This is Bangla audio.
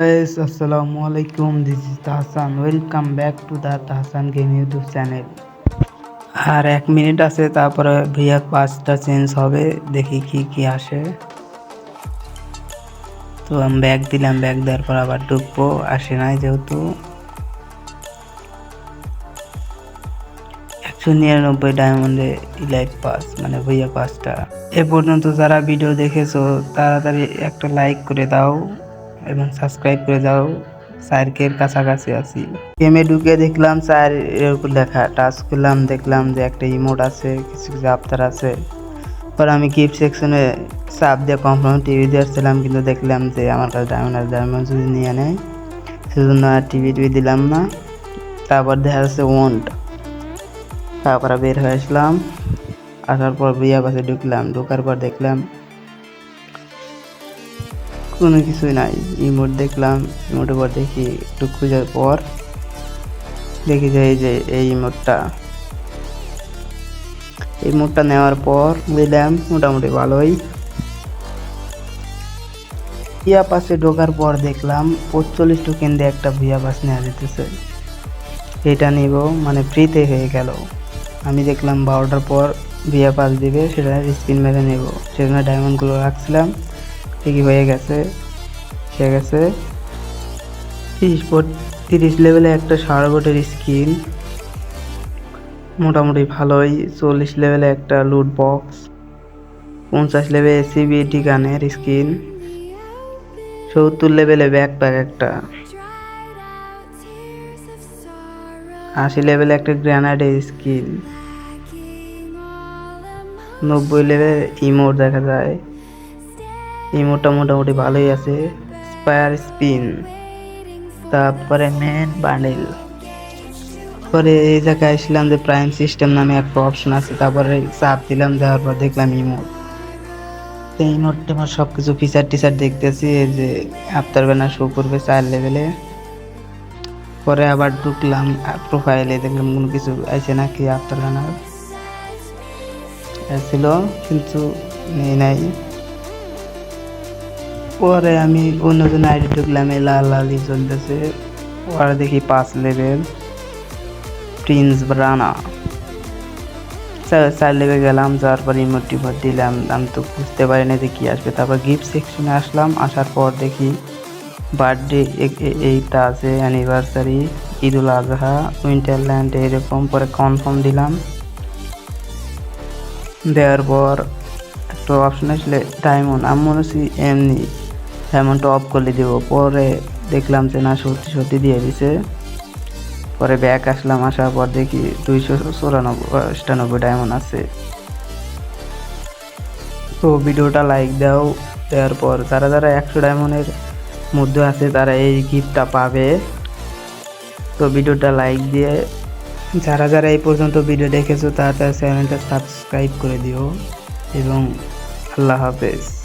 guys, assalamu alaikum. This is Tahsan. Welcome back to the Tahsan game youtube channel. আর এক মিনিট আছে, তারপরে ভিআর পাঁচটা চেঞ্জ হবে। দেখি কি কি আসে। তো আমি ব্যাগ দিলাম ব্যাগ দেওয়ার পর আবার ঢুকবো। আসে নাই যেহেতু। একশো নিরানব্বই ডায়মন্ডে ইলাইট পাস মানে ভুইয়া পাসটা এ পর্যন্ত যারা ভিডিও দেখেছ, তাড়াতাড়ি একটা লাইক করে দাও। এবং সাবস্ক্রাইব করে দাও। সার্কের কাছাকাছি আছি। গেমে ঢুকে দেখলাম স্যার এরকম লেখা। টাচ করলাম, দেখলাম যে একটা ইমোট আছে, কিছু কিছু আফতার আছে। পর আমি গিফট সেকশনে চাপ দিয়ে কনফার্ম টিভি দিয়েছিলাম কিন্তু দেখলাম যে আমার কাছে ডায়মন্ড আর ডায়মন্ড যদি নিয়ে নেয়, সেজন্য আর টিভি টিভি দিলাম না। তারপর দেখা যাচ্ছে ওন্ট তারপরে বের হয়ে আসলাম। আসার পর বিয়া বাসে ঢুকলাম। ঢোকার পর দেখলাম কোনো কিছুই নাই। ইমোট দেখলাম ইমোটের পর দেখি একটু খোঁজার পর দেখি যে এই যে এই ইমোটটা এই মোটটা নেওয়ার পর দিলাম মোটামুটি ভালোই। ভিয়া পাসে ঢোকার পর দেখলাম পঁচল্লিশ টোকেন দিয়ে একটা ভিয়া পাস নেওয়া যেতেছে। এটা নিব মানে ফ্রিতে হয়ে গেল। আমি দেখলাম বারোটার পর ভিয়া পাস দিবে, সেটা স্পিন মেরে নেব। সেজন্য ডায়মন্ডগুলো রাখছিলাম। ঠিকই হয়ে গেছে সে গেছে। তিরিশ তিরিশ লেভেলে একটা সারবোটের স্কিন মোটামুটি ভালোই, চল্লিশ লেভেলে একটা লুট বক্স পঞ্চাশ লেভেলে সিবিটি গানের স্কিন সত্তর লেভেলে ব্যাকপ্যাক একটা। আশি লেভেলে একটা গ্র্যানাডের স্কিন নব্বই লেভেল ইমোট দেখা যায়। ইমোটটা মোটামুটি ভালোই আছে। স্পায়ার স্পিন তারপরে মেন বান্ডেল পরে এই জায়গায় আসলাম যে প্রাইম সিস্টেম নামে একটা অপশন আছে, তারপরে চাপ দিলাম, দেওয়ার পর দেখলাম ইমোট এই ইমোটটা আমার সব কিছু ফিচার টিচার দেখতেছি, এই যে আফতার ব্যানার শো করবে চার লেভেলে পরে আবার ঢুকলাম প্রোফাইলে দেখলাম কোনো কিছু আছে নাকি আফতার ব্যানার ছিল, কিন্তু নেই নাই। পরে আমি অন্যজন আইডি ঢুকলাম, এই লাল লালই চলতেছে পরে দেখি পাঁচ লেভেল প্রিন্স রানা চার লেভে গেলাম, যাওয়ার পর ইমোট টিমোট দিলাম, আমি তো বুঝতে পারি না যে কী আসবে। তারপর গিফট সেকশনে আসলাম, আসার পর দেখি বার্থডে এইটা আছে অ্যানিভার্সারি ঈদুল আজহা উইন্টারল্যান্ড এরকম পরে কনফার্ম দিলাম। দেওয়ার পর একটা অপশন আসলে ডায়মন্ড আমি মনে হচ্ছি এমনি ডায়মন্ডটা অফ করলে দেবো। পরে দেখলাম যে না, সত্যি সত্যি দিয়ে দিছে। পরে ব্যাক আসলাম, আসার পর দেখি দুইশো চুরানব্বই অষ্টানব্বই ডায়মন্ড আছে। তো ভিডিওটা লাইক দাও, দেওয়ার পর যারা যারা একশো ডায়মন্ডের মধ্যে আছে, তারা এই গিফটটা পাবে। তো ভিডিওটা লাইক দিয়ে যারা যারা এই পর্যন্ত ভিডিও দেখেছ, তারা তার চ্যানেলটা সাবস্ক্রাইব করে দিও। এবং আল্লাহ হাফেজ।